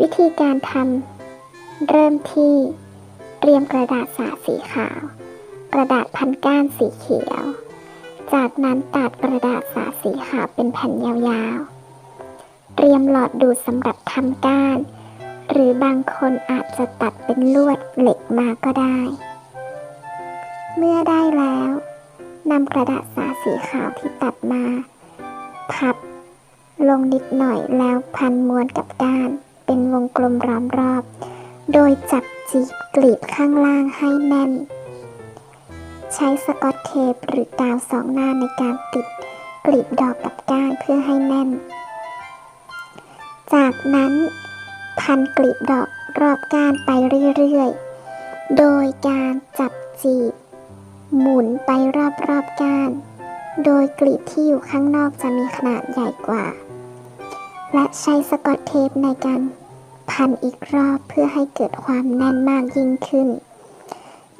วิธีการทำเริ่มที่เตรียมกระดาษสาสีขาว กระดาษพันก้านสีเขียว จากนั้นตัดกระดาษสาสีขาวเป็นแผ่นยาวๆ เตรียมหลอดดูดสำหรับทำก้าน หรือบางคนอาจจะตัดเป็นลวดเหล็กมาก็ได้ เมื่อได้แล้วนำกระดาษสาสีขาวที่ตัดมา พับลงนิดหน่อยแล้วพันม้วนกับก้าน เป็นวงกลมล้อมรอบ โดยจับจีบกลีบข้างล่างให้แน่น ใช้สกอตเทปหรือกาวสองหน้าในการติดกลีบดอกกับก้านเพื่อให้แน่น จากนั้น พันกลีบดอกรอบก้านไปเรื่อยๆ โดยการจับจีบ หมุนไปรอบๆก้าน โดยกลีบที่อยู่ข้างนอกจะมีขนาดใหญ่กว่า และใช้สกอตเทปในการพันอีกรอบเพื่อให้เกิดความแน่นมากยิ่งขึ้น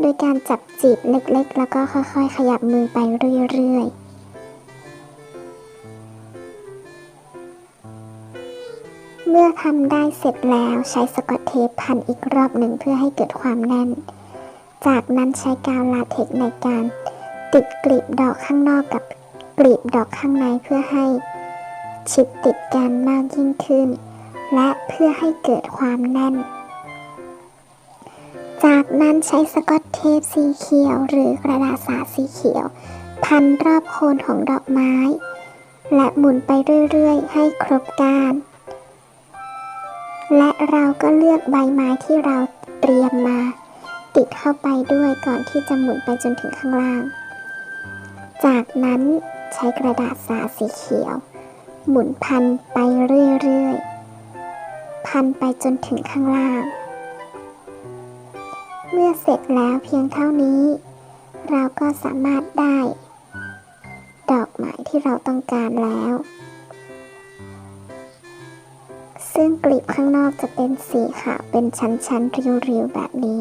โดยการจับจีบเล็กๆ แล้วก็ค่อยๆ ขยับมือไปเรื่อยๆเมื่อทำได้เสร็จแล้วใช้สกอตเทปพันอีกรอบหนึ่งเพื่อให้เกิดความแน่น จากนั้นใช้กาวลาเทกในการติดกลีบดอกข้างนอกกับกลีบดอกข้างในเพื่อให้ ชิดติดกันมากยิ่งขึ้น และเพื่อให้เกิดความแน่น จากนั้นใช้สกอตเทปสีเขียว หรือกระดาษสาสีเขียว พันรอบโคนของดอกไม้ และหมุนไปเรื่อยๆ ให้ครบก้าน และเราก็เลือกใบไม้ที่เราเตรียมมา ติดเข้าไปด้วยก่อนที่จะหมุนไปจนถึงข้างล่าง จากนั้นใช้กระดาษสาสีเขียว หมุนพันไปเรื่อยๆ พันไปจนถึงข้างล่าง เมื่อเสร็จแล้วเพียงเท่านี้ เราก็สามารถได้ ดอกไม้ที่เราต้องการแล้ว ซึ่งกลีบข้างนอกจะเป็นสีขาวเป็นชั้นๆเรียวๆ แบบนี้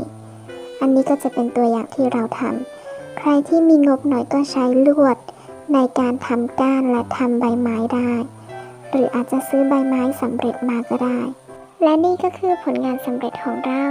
อันนี้ก็จะเป็นตัวอย่างที่เราทำ ใครที่มีงบหน่อยก็ใช้ลวดในการทำก้านและทำใบไม้ได้ หรืออาจจะซื้อใบไม้สำเร็จมาก็ได้ และนี่ก็คือผลงานสำเร็จของเรา